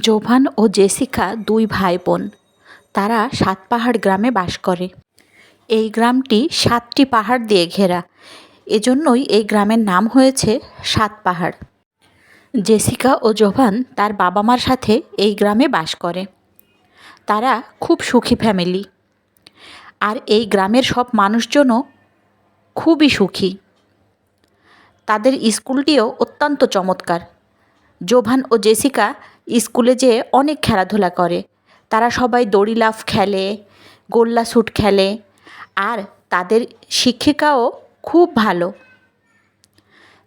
জোভান ও Jessica দুই ভাই বোন তারা সাতপাহাড় গ্রামে বাস করে। এই গ্রামটি সাতটি পাহাড় দিয়ে ঘেরা। এজন্যই এই গ্রামের নাম হয়েছে সাতপাহাড়। জেসিকা ও জোভান তার বাবা মার সাথে এই গ্রামে বাস করে। তারা খুব সুখী ফ্যামিলি। আর এই গ্রামের সব মানুষজনও খুবই সুখী। তাদের স্কুলটিও অত্যন্ত চমৎকার। জোভান ও জেসিকা স্কুলে যেয়ে অনেক খেলাধুলা করে। তারা সবাই দড়ি লাফ খেলে, গোল্লা শুট খেলে। আর তাদের শিক্ষিকাও খুব ভালো।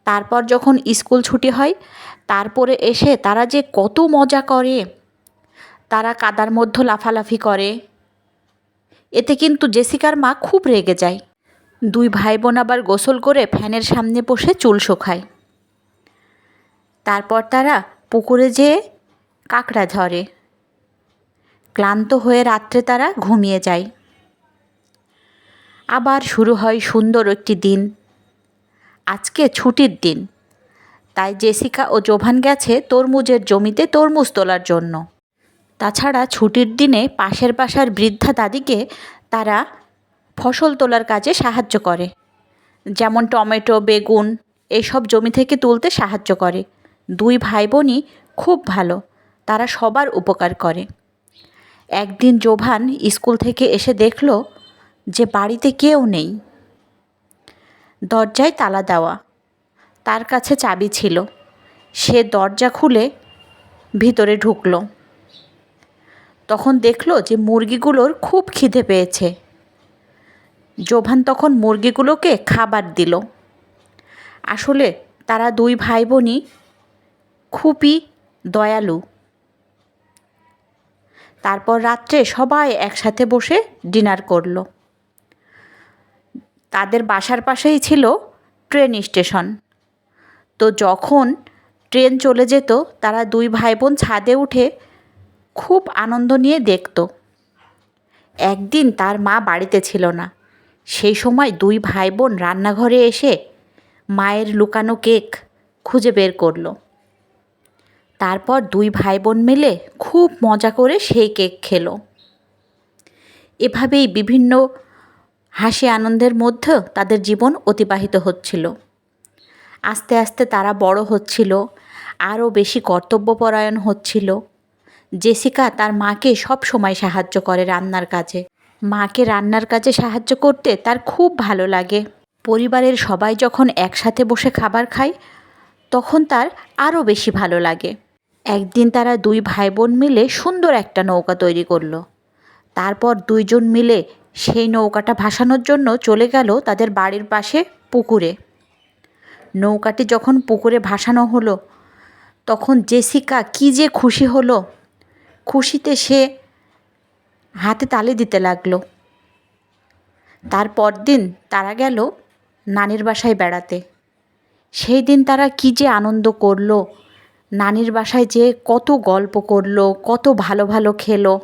তারপর যখন স্কুল ছুটি হয়, তারপরে এসে তারা যে কত মজা করে। তারা কাদার মধ্যে লাফালাফি করে। এতে কিন্তু জেসিকার মা খুব রেগে যায়। দুই ভাই বোন আবার গোসল করে ফ্যানের সামনে বসে চুল শোখায় তারপর তারা পুকুরে যেয়ে কাঁকড়া ধরে ক্লান্ত হয়ে রাত্রে তারা ঘুমিয়ে যায়। আবার শুরু হয় সুন্দর একটি দিন। আজকে ছুটির দিন। তাই জেসিকা ও জোভান গেছে তরমুজের জমিতে তরমুজ তোলার জন্য। তাছাড়া ছুটির দিনে পাশের বাসার বৃদ্ধা দাদিকে তারা ফসল তোলার কাজে সাহায্য করে। যেমন টমেটো, বেগুন এইসব জমি থেকে তুলতে সাহায্য করে। দুই ভাই বোনই খুব ভালো। তারা সবার উপকার করে। একদিন জোভান স্কুল থেকে এসে দেখল যে বাড়িতে কেউ নেই। দরজায় তালা দেওয়া। তার কাছে চাবি ছিল। সে দরজা খুলে ভিতরে ঢুকলো। তখন দেখল যে মুরগিগুলোর খুব খিদে পেয়েছে। জোভান তখন মুরগিগুলোকে খাবার দিল। আসলে তারা দুই ভাই বোনই খুবই দয়ালু। তারপর রাত্রে সবাই একসাথে বসে ডিনার করল। তাদের বাসার পাশেই ছিল ট্রেন স্টেশন। তো যখন ট্রেন চলে যেত, তারা দুই ভাই বোন ছাদে উঠে খুব আনন্দ নিয়ে দেখত। একদিন তার মা বাড়িতে ছিল না। সেই সময় দুই ভাই বোন রান্নাঘরে এসে মায়ের লুকানো কেক খুঁজে বের করল। তারপর দুই ভাই বোন মিলে খুব মজা করে সেই কেক খেলো। এভাবেই বিভিন্ন হাসি আনন্দের মধ্যে তাদের জীবন অতিবাহিত হচ্ছিল। আস্তে আস্তে তারা বড় হচ্ছিল, আরও বেশি কর্তব্যপরায়ণ হচ্ছিল। জেসিকা তার মাকে সব সময় সাহায্য করে রান্নার কাজে। মাকে রান্নার কাজে সাহায্য করতে তার খুব ভালো লাগে। পরিবারের সবাই যখন একসাথে বসে খাবার খায়, তখন তার আরও বেশি ভালো লাগে। একদিন তারা দুই ভাই বোন মিলে সুন্দর একটা নৌকা তৈরি করল। তারপর দুইজন মিলে সেই নৌকাটা ভাসানোর জন্য চলে গেল তাদের বাড়ির পাশে পুকুরে। নৌকাটি যখন পুকুরে ভাসানো হলো, তখন জেসিকা কী যে খুশি হলো। খুশিতে সে হাতে তালি দিতে লাগল। তারপর দিন তারা গেল নানির বাসায় বেড়াতে। সেই দিন তারা কী যে আনন্দ করল নানির বাসায় যে কত গল্প করল, কত ভালো ভালো খেলো।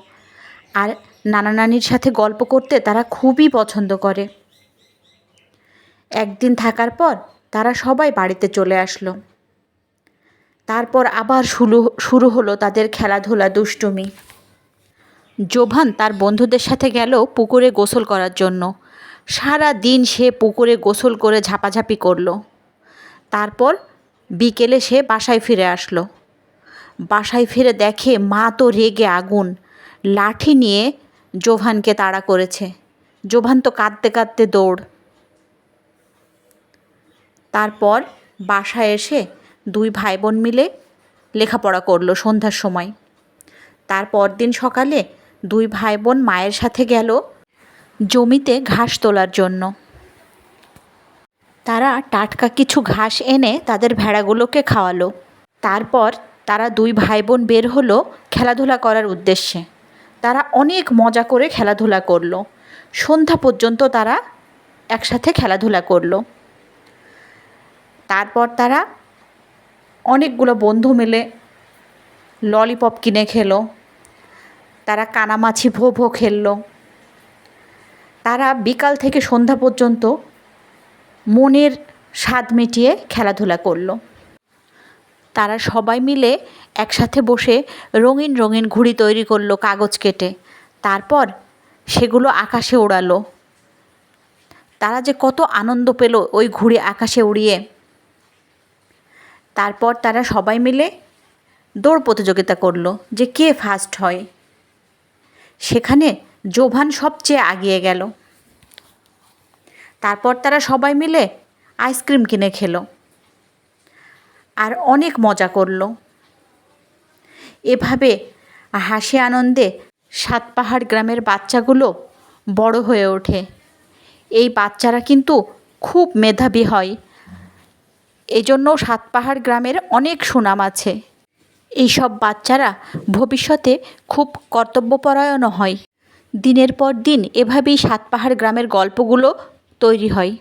আর নানা নানির সাথে গল্প করতে তারা খুবই পছন্দ করে। একদিন থাকার পর তারা সবাই বাড়িতে চলে আসলো। তারপর আবার শুরু শুরু হলো তাদের খেলাধুলা দুষ্টুমি। জোভান তার বন্ধুদের সাথে গেল পুকুরে গোসল করার জন্য। সারা দিন সে পুকুরে গোসল করে ঝাপাঝাপি করল। তারপর বিকেলে সে বাসায় ফিরে আসলো। বাসায় ফিরে দেখে মা তো রেগে আগুন। লাঠি নিয়ে জোভানকে তাড়া করেছে। জোভান তো কাঁদতে কাঁদতে দৌড়। তারপর বাসায় এসে দুই ভাই বোন মিলে লেখাপড়া করল সন্ধ্যার সময়। তারপর দিন সকালে দুই ভাই বোন মায়ের সাথে গেল জমিতে ঘাস তোলার জন্য। তারা টাটকা কিছু ঘাস এনে তাদের ভেড়াগুলোকে খাওয়ালো। তারপর তারা দুই ভাই বোন বের হলো খেলাধুলা করার উদ্দেশ্যে। তারা অনেক মজা করে খেলাধুলা করল। সন্ধ্যা পর্যন্ত তারা একসাথে খেলাধুলা করল। তারপর তারা অনেকগুলো বন্ধু মিলে ললিপপ কিনে খেলো। তারা কানামাছি ভো ভো খেললো। তারা বিকাল থেকে সন্ধ্যা পর্যন্ত মনের স্বাদ মিটিয়ে খেলাধুলা করল। তারা সবাই মিলে একসাথে বসে রঙিন রঙিন ঘুড়ি তৈরি করল কাগজ কেটে। তারপর সেগুলো আকাশে ওড়ালো। তারা যে কত আনন্দ পেল ওই ঘুড়ি আকাশে উড়িয়ে। তারপর তারা সবাই মিলে দৌড় প্রতিযোগিতা করল যে কে ফার্স্ট হয়। সেখানে জোভান সবচেয়ে আগিয়ে গেল। তারপর তারা সবাই মিলে আইসক্রিম কিনে খেলো। আর অনেক মজা করল। এভাবে হাসি আনন্দে সাতপাহাড় গ্রামের বাচ্চাগুলো বড় হয়ে ওঠে। এই বাচ্চারা কিন্তু খুব মেধাবী হয়। এই জন্য সাতপাহাড় গ্রামের অনেক সুনাম আছে। এইসব বাচ্চারা ভবিষ্যতে খুব কর্তব্যপরায়ণও হয়। দিনের পর দিন এভাবেই সাতপাহাড় গ্রামের গল্পগুলো তৈরি হয়।